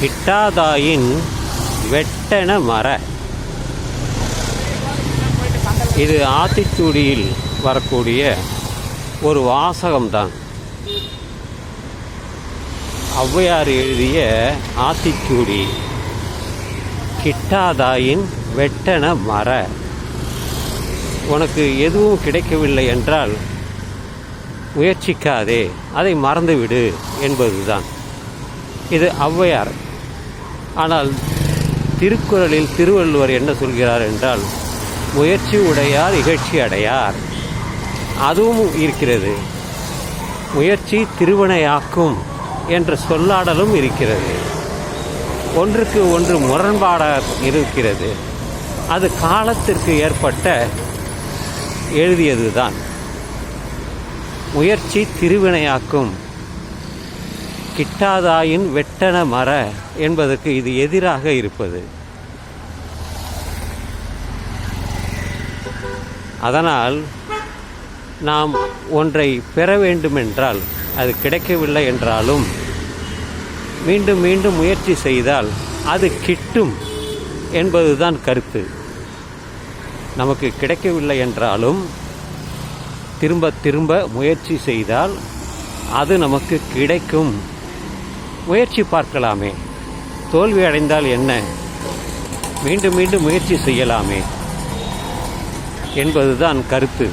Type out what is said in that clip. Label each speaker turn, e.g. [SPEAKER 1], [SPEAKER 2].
[SPEAKER 1] கிட்டாதாயின் வெட்டென மர இது ஆத்திச்சூடியில் வரக்கூடிய ஒரு வாசகம்தான். ஔவையார் எழுதிய ஆத்திச்சூடி. கிட்டாதாயின் வெட்டன மர உனக்கு எதுவும் கிடைக்கவில்லை என்றால் முயற்சிக்காதே. அதை மறந்துவிடு என்பதுதான். இது ஔவையார் ஆனால் திருக்குறளில் திருவள்ளுவர் என்ன சொல்கிறார் என்றால் முயற்சி உடையார் இகழ்ச்சி அடையார். அதுவும் இருக்கிறது. முயற்சி திருவினையாக்கும் என்ற சொல்லாடலும் இருக்கிறது. ஒன்றுக்கு ஒன்று முரண்பாடாக இருக்கிறது. அது காலத்திற்கு ஏற்பட்ட எழுதியதுதான். முயற்சி திருவினையாக்கும் கிட்டாதாயின் வெட்டன மர என்பதற்கு இது எதிராக இருப்பது. அதனால் நாம் ஒன்றை பெற வேண்டுமென்றால் அது கிடைக்கவில்லை என்றாலும் மீண்டும் மீண்டும் முயற்சி செய்தால் அது கிட்டும் என்பதுதான் கருத்து. நமக்கு கிடைக்கவில்லை என்றாலும் திரும்ப திரும்ப முயற்சி செய்தால் அது நமக்கு கிடைக்கும். முயற்சி பார்க்கலாமே. தோல்வி அடைந்தால் என்ன? மீண்டும் மீண்டும் முயற்சி செய்யலாமே. என்பதுதான் கருத்து.